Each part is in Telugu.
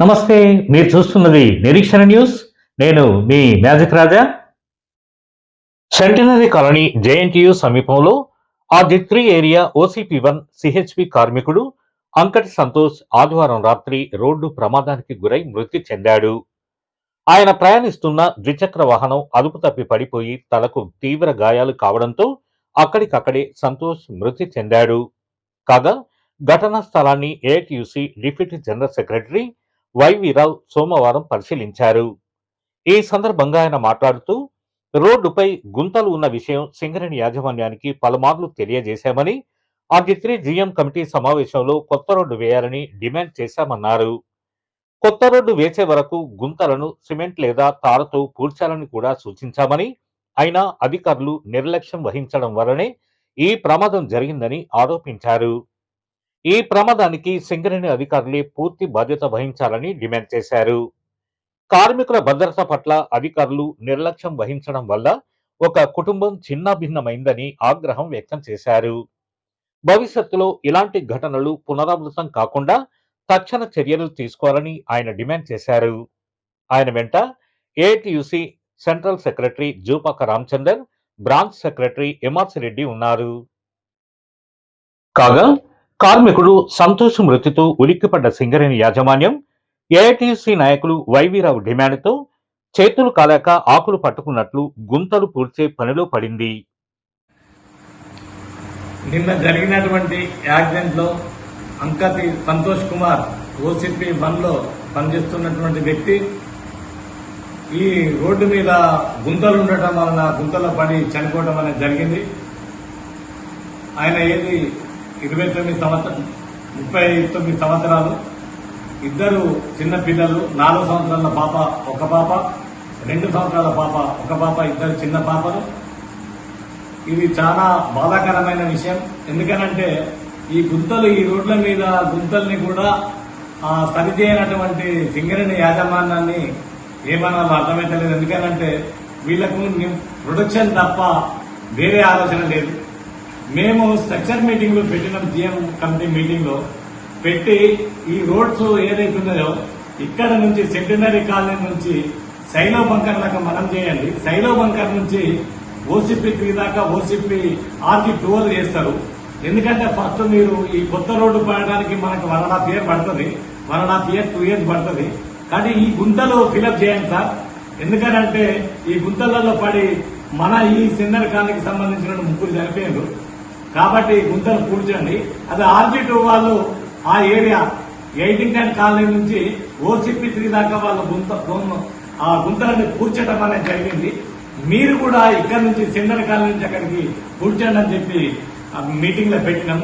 నమస్తే మీరు చూస్తున్నది నిరీక్షణ న్యూస్. నేను మీ magic Raja. Centenary colony JNTU సమీపంలో ఆ three area OCP one CHP కార్మికుడు అంకటి సంతోష్ ఆదివారం రాత్రి రోడ్డు ప్రమాదానికి గురై మృతి చెందాడు. ఆయన ప్రయాణిస్తున్న ద్విచక్ర వాహనం అదుపు తప్పి పడిపోయి తలకు తీవ్ర గాయాలు కావడంతో అక్కడికక్కడే సంతోష్ మృతి చెందాడు. కాగా ఘటనా స్థలాన్ని AITUC deputy general secretary YV Rao సోమవారం పరిశీలించారు. ఈ సందర్భంగా ఆయన మాట్లాడుతూ రోడ్డుపై గుంతలు ఉన్న విషయం సింగరేణి యాజమాన్యానికి పలుమార్లు తెలియజేశామని ఆ జిత్రి జీఎం కమిటీ సమావేశంలో కొత్త రోడ్డు వేయాలని డిమాండ్ చేశామన్నారు. కొత్త రోడ్డు వేసే వరకు గుంతలను సిమెంట్ లేదా తారతో పూడ్చాలని కూడా సూచించామని అయినా అధికారులు నిర్లక్ష్యం వహించడం వల్లనే ఈ ప్రమాదం జరిగిందని ఆరోపించారు. ఈ ప్రమాదానికి సింగరేణి అధికారులే పూర్తి బాధ్యత వహించాలని డిమాండ్ చేశారు. కార్మికుల భద్రత పట్ల అధికారులు నిర్లక్ష్యం వహించడం వల్ల ఒక కుటుంబం చిన్నాభిన్నమైందని ఆగ్రహం వ్యక్తం చేశారు. భవిష్యత్తులో ఇలాంటి ఘటనలు పునరావృతం కాకుండా తక్షణ చర్యలు తీసుకోవాలని ఆయన డిమాండ్ చేశారు. ఆయన వెంట ATUC central secretary Jupaka Ramachandar branch secretary MRC Reddy ఉన్నారు. కాగా కార్మికుడు సంతోష్ మృతితో ఉలిక్కిపడ్డ సింగరేణి యాజమాన్యం ఏఐటీసీ నాయకులు వైవీరావు డిమాండ్తో చేతులు కాలేక ఆకులు పట్టుకున్నట్లు గుంతలు పూడ్చే పనిలో పడింది. నిన్న జరిగినటువంటి యాక్సిడెంట్లో అంకతి సంతోష్ కుమార్ ఓసిపి వన్లో పనిచేస్తున్నటువంటి వ్యక్తి ఈ రోడ్డు మీద గుంతలు ఉండటం వలన గుంతలో పడి చనిపోవడం అనేది జరిగింది. ఆయన ఏది ఇరవై తొమ్మిది సంవత్సరం ముప్పై తొమ్మిది సంవత్సరాలు. ఇద్దరు చిన్న పిల్లలు నాలుగు సంవత్సరాల పాప ఒక పాప రెండు సంవత్సరాల పాప ఒక పాప ఇద్దరు చిన్న పాపలు. ఇది చాలా బాధాకరమైన విషయం. ఎందుకనంటే ఈ గుంతలు ఈ రోడ్ల మీద గుంతల్ని కూడా సరిచేయనటువంటి సింగరేణి యాజమాన్యాన్ని ఏమనాలో అర్థమైతలేదు. ఎందుకనంటే వీళ్ళకు ప్రొడక్షన్ తప్ప వేరే ఆలోచన లేదు. మేము స్ట్రక్చర్ మీటింగ్లో పెట్టినాం జిఎం కమిటీ మీటింగ్లో పెట్టి ఈ రోడ్స్ ఏదైతే ఉన్నాయో ఇక్కడ నుంచి సెంటినరీ కాలనీ నుంచి శైలో బంకర్ దాకా మనం చేయండి. శైలో బంకర్ నుంచి ఓసీపీ త్రీ దాకా ఓసీపీ ఆర్కి ట్వెల్వ్ చేస్తారు. ఎందుకంటే ఫస్ట్ మీరు ఈ కొత్త రోడ్డు పడడానికి మనకు వన్ అండ్ హాఫ్ ఇయర్ పడుతుంది. One and half year two years పడుతుంది. కానీ ఈ గుంతలు ఫిలప్ చేయండి సార్. ఎందుకనంటే ఈ గుంతలలో పడి మన ఈ సిన్నర్ కాలనీకి సంబంధించిన ముగ్గురు చనిపోయారు కాబట్టి గుంతలు పూడ్చండి. అది ఆర్జీ టూ వాళ్ళు ఆ ఏరియా ఎయిటింగ్ అండ్ కాలనీ నుంచి ఓసిపి త్రీ దాకా వాళ్ళ గుంత ఆ గుంతలని పూడ్చడం అనేది జరిగింది. మీరు కూడా ఇక్కడ నుంచి సింగర్ కాలనీ నుంచి అక్కడికి పూడ్చండి అని చెప్పి ఆ మీటింగ్లో పెట్టినాం.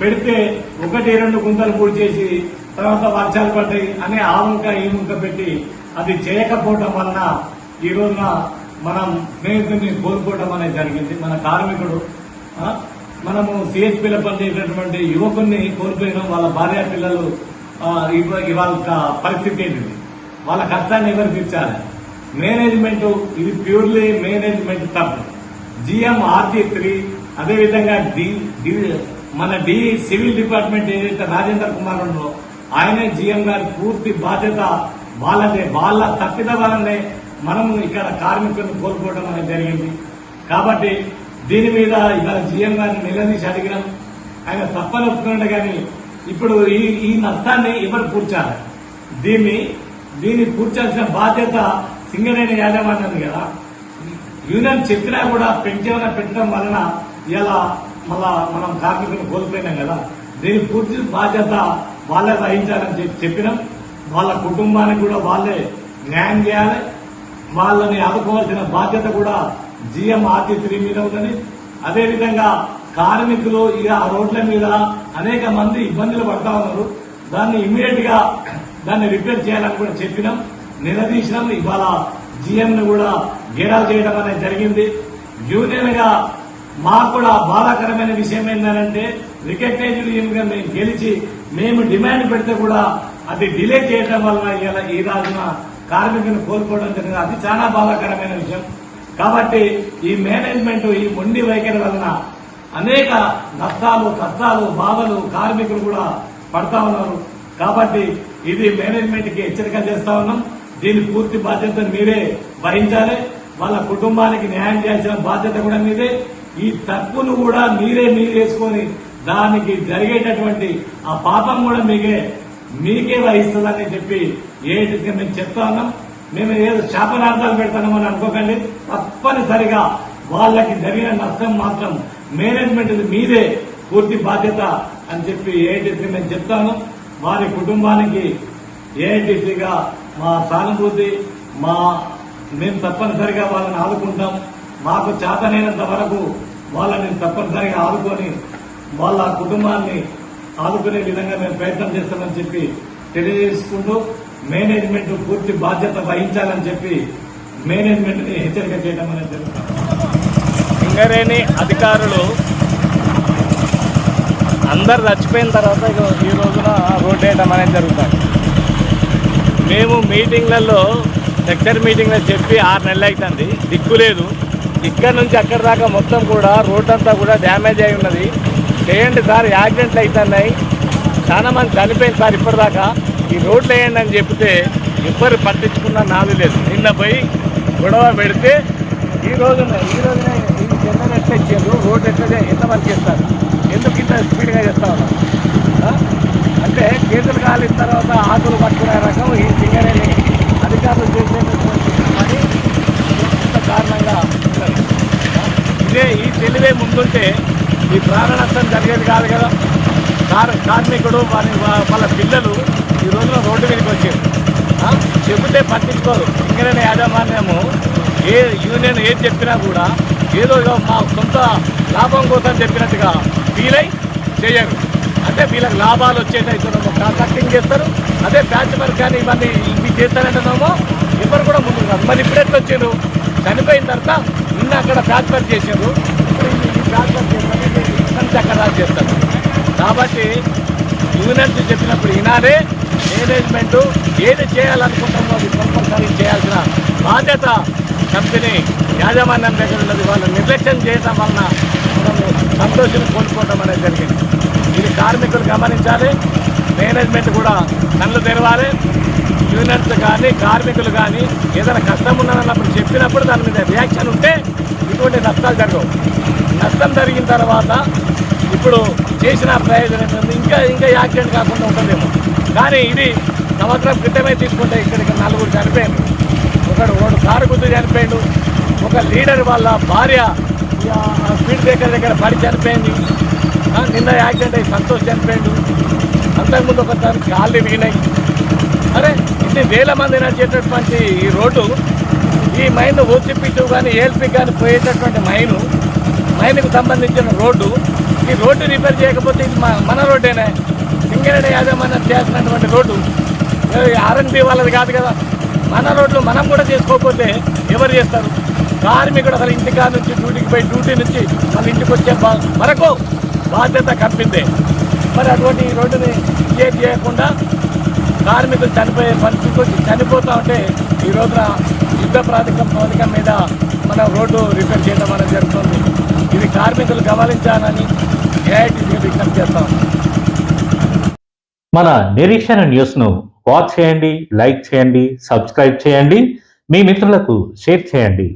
పెడితే ఒకటి రెండు గుంతలు పూడ్చేసి తర్వాత వర్షాలు పడ్డాయి అనే ఆ వంక ఈ వంక పెట్టి అది చేయకపోవడం వలన ఈ రోజున మనం స్నేహితుడిని కోల్పోవడం అనేది జరిగింది. మన కార్మికుడు మనము సిహెచ్పిలో పనిచేసినటువంటి యువకుల్ని కోల్పోయినాం. వాళ్ళ భార్య పిల్లలు ఆ, ఇవాళ పరిస్థితి ఏంటిది? వాళ్ళ కష్టాన్ని ఎవరు తీర్చాలి? మేనేజ్మెంట్ ఇది ప్యూర్లీ మేనేజ్మెంట్ తప్పు జిఎం ఆర్టీ త్రీ అదేవిధంగా డి మన డి సివిల్ డిపార్ట్మెంట్ ఏదైతే రాజేంద్ర కుమార్ ఉందో ఆయనే జిఎం గారి పూర్తి బాధ్యత వాళ్ళదే. వాళ్ళ తప్పిద వల్లనే మనం ఇక్కడ కార్మికులను కోల్పోవడం అనేది జరిగింది. కాబట్టి దీని మీద ఇలా జీఎం గారిని నిలదీసి అడిగినాం. ఆయన తప్పని ఒప్పుకున్నాడు కానీ ఇప్పుడు ఈ ఈ నష్టాన్ని ఎవరు పూడ్చాలి? దీన్ని దీన్ని కూర్చాల్సిన బాధ్యత సింగరేణి యాజమాన్యం కదా. యూనియన్ చెప్పినా కూడా పెంచేమైనా పెట్టడం వలన ఇలా మళ్ళా మనం కార్మికులు కోల్పోయినాం కదా. దీని పూర్తి బాధ్యత వాళ్ళే వహించాలని చెప్పి చెప్పినాం. వాళ్ళ కుటుంబానికి కూడా వాళ్ళే న్యాయం చేయాలి. వాళ్ళని ఆదుకోవాల్సిన బాధ్యత కూడా జిఎం ఆర్టీ త్రీ మీద ఉన్నది అదేవిధంగా కార్మికులు ఇక ఆ రోడ్ల మీద అనేక మంది ఇబ్బందులు పడతా ఉన్నారు. దాన్ని ఇమ్మీడియట్గా దాన్ని రిపేర్ చేయాలని కూడా చెప్పినాం. నిలదీసినాం. ఇవాళ జిఎం ను కూడా గేడాలు చేయడం అనేది జరిగింది. యూనియన్గా మాకు కూడా బాధాకరమైన విషయం ఏంటంటే రికగ్నైజ్ యూనియన్ మేము గెలిచి మేము డిమాండ్ పెడితే కూడా అది డిలే చేయడం వల్ల ఈ రోజున కార్మికులను కోల్పోవడం జరిగింది. అది చాలా బాధాకరమైన విషయం. కాబట్టి ఈ మేనేజ్మెంట్ ఈ మొండి వైఖరి వలన అనేక నష్టాలు కష్టాలు బాధలు కార్మికులు కూడా పడతా ఉన్నారు. కాబట్టి ఇది మేనేజ్మెంట్కి హెచ్చరిక చేస్తా ఉన్నాం. దీని పూర్తి బాధ్యత మీరే వహించాలి. వాళ్ళ కుటుంబానికి న్యాయం చేయాల్సిన బాధ్యత కూడా మీదే. ఈ తప్పును కూడా మీరే మీరు దానికి జరిగేటటువంటి ఆ పాపం కూడా మీకే మీకే వహిస్తుందని చెప్పి ఏటిగా మేము చెప్తా ఉన్నాం. మేము ఏదో శాపనార్థాలు పెడతామని అనుకోకండి. తప్పనిసరిగా వాళ్ళకి జరిగిన నష్టం మాత్రం మేనేజ్మెంట్ మీదే పూర్తి బాధ్యత అని చెప్పి ఏఐటీసీ నేను చెప్తాను. వారి కుటుంబానికి ఏఐటీసీగా మా సానుభూతి మా మేము తప్పనిసరిగా వాళ్ళని ఆదుకుంటాం. మాకు చేతనైనంత వరకు వాళ్ళని తప్పనిసరిగా ఆదుకొని వాళ్ళ కుటుంబాన్ని ఆదుకునే విధంగా మేము ప్రయత్నం చేస్తామని చెప్పి తెలియజేసుకుంటూ మేనేజ్మెంట్ పూర్తి బాధ్యత వహించాలని చెప్పి మేనేజ్మెంట్ని హెచ్చరిక చేయడం అనేది జరుగుతుంది. సింగరేణి అధికారులు అందరు చచ్చిపోయిన తర్వాత ఇగో ఈ రోజున రోడ్ వేయడం అనేది జరుగుతుంది. మేము మీటింగ్లలో సెక్టర్ మీటింగ్లో చెప్పి ఆరు నెలలు అవుతుంది దిక్కు లేదు. ఇక్కడ నుంచి అక్కడ దాకా మొత్తం కూడా రోడ్ అంతా కూడా డ్యామేజ్ అయి ఉన్నది. చేయండి సార్ యాక్సిడెంట్లు అవుతున్నాయి చాలా మంది చనిపోయింది సార్ ఇప్పటిదాకా. ఈ రోడ్లు వేయండి అని చెప్తే ఎవ్వరు పట్టించుకున్న నాది లేదు. నిన్న పోయి గొడవ పెడితే ఈ రోజున ఈ రోజున ఈ జనరల్ ఎట్లా ఇచ్చారు రోడ్ ఎట్లా ఎంత చేస్తారు ఎందుకు ఇంత స్పీడ్గా చేస్తా ఉన్నారు? అంటే కేసులు కాలిన తర్వాత ఆకులు పట్టుకునే రకం ఈ సింగరేని అధికారులు చేసేటటువంటి పని కారణంగా ఇదే ఈ తెలివే ముందుంటే ఈ ప్రాణ నష్టం జరిగేది కాదు కదా. కార్మికుడు వారి వాళ్ళ పిల్లలు ఈ రోజున రోడ్డు మీదకి వచ్చారు. చెబితే పట్టించుకోరు. ఇంకనే యాజమాన్యము ఏ యూనియన్ ఏది చెప్పినా కూడా ఏదో మా సొంత లాభం కోసం చెప్పినట్టుగా ఫీల్ అయి చేయరు. అంటే వీళ్ళకి లాభాలు వచ్చేటైతేనేమో కాంట్రాక్టింగ్ చేస్తారు. అదే ప్యాచ్ వర్క్ కానీ ఇవన్నీ ఇవి చేస్తారంటేమో ఎవరు కూడా ముందు కాదు మరి ఇప్పుడు ఎట్లా వచ్చారు? చనిపోయిన తర్వాత నిన్న అక్కడ ప్యాచ్ వర్క్ చేశారు. ఇప్పుడు ఈ- ప్యాచ్ వర్క్ చేస్తారు చేస్తారు కాబట్టి యూనియన్స్ చెప్పినప్పుడు ఈనాడే మేనేజ్మెంట్ ఏది చేయాలనుకుంటామో అది కంపల్సరీ చేయాల్సిన బాధ్యత కంపెనీ యాజమాన్యం దగ్గర ఉన్నది. వాళ్ళు నిర్లక్ష్యం చేయడం వలన మనము సంతోషం కోల్పోవడం అనేది జరిగింది. ఇది కార్మికులు గమనించాలి మేనేజ్మెంట్ కూడా కళ్ళు తెరవాలి. యూనియన్స్ కానీ కార్మికులు కానీ ఏదైనా కష్టం ఉన్నదన్నప్పుడు చెప్పినప్పుడు దాని మీద రియాక్షన్ ఉంటే ఇటువంటి నష్టాలు జరగవు. నష్టం జరిగిన తర్వాత ఇప్పుడు చేసిన ప్రయోజనం ఏంటంటే ఇంకా ఇంకా యాక్సిడెంట్ కాకుండా ఉంటుందేమో. కానీ ఇది సంవత్సరం క్రితమే తీసుకుంటే ఇక్కడికి నలుగురు చనిపోయింది ఒకడు ఒకడు కారు గుద్దు చనిపోయాడు. ఒక లీడర్ వాళ్ళ భార్య స్పీడ్ బ్రేకర్ దగ్గర పడి చనిపోయింది. నిన్న యాక్సిడెంట్ అయ్యి సంతోష్ చనిపోయాడు. అంతకుముందు ఒకసారి కాళ్ళు విరిగినాయి. అరే ఇన్ని వేల మంది నడిచేటటువంటి ఈ రోడ్డు ఈ మైన్ ఓసిపి కానీ ఏఎల్పి కానీ పోయేటటువంటి మైను మైన్కు సంబంధించిన రోడ్డు ఈ రోడ్డు రిపేర్ చేయకపోతే ఇది మన మన రోడ్డేనే. సింగరేణి యాజమాన్యం చేసినటువంటి రోడ్డు. ఆర్ఎన్బి వాళ్ళది కాదు కదా. మన రోడ్లు మనం కూడా చేసుకోకపోతే ఎవరు చేస్తారు? కార్మికుడు అసలు ఇంటికా నుంచి డ్యూటీకి పోయి డ్యూటీ నుంచి వాళ్ళ ఇంటికి వచ్చే బా- వరకు బాధ్యత కప్పిందే మరి అటువంటి రోడ్డుని క్రియేట్ చేయకుండా కార్మికులు చనిపోయే పరిస్థితికి వచ్చి చనిపోతూ ఉంటే ఈ రోజున యుద్ధ ప్రాతికం మీద మనం రోడ్డు రిపేర్ చేయడం అనేది జరుగుతుంది. ఇది కార్మికులు గమనించాలని ఏఐటీసీ విజ్ఞప్తి చేస్తాం మన నిరీక్షణ న్యూస్ను వాచ్ చేయండి లైక్ చేయండి సబ్స్క్రైబ్ చేయండి. మీ మిత్రులకు షేర్ చేయండి.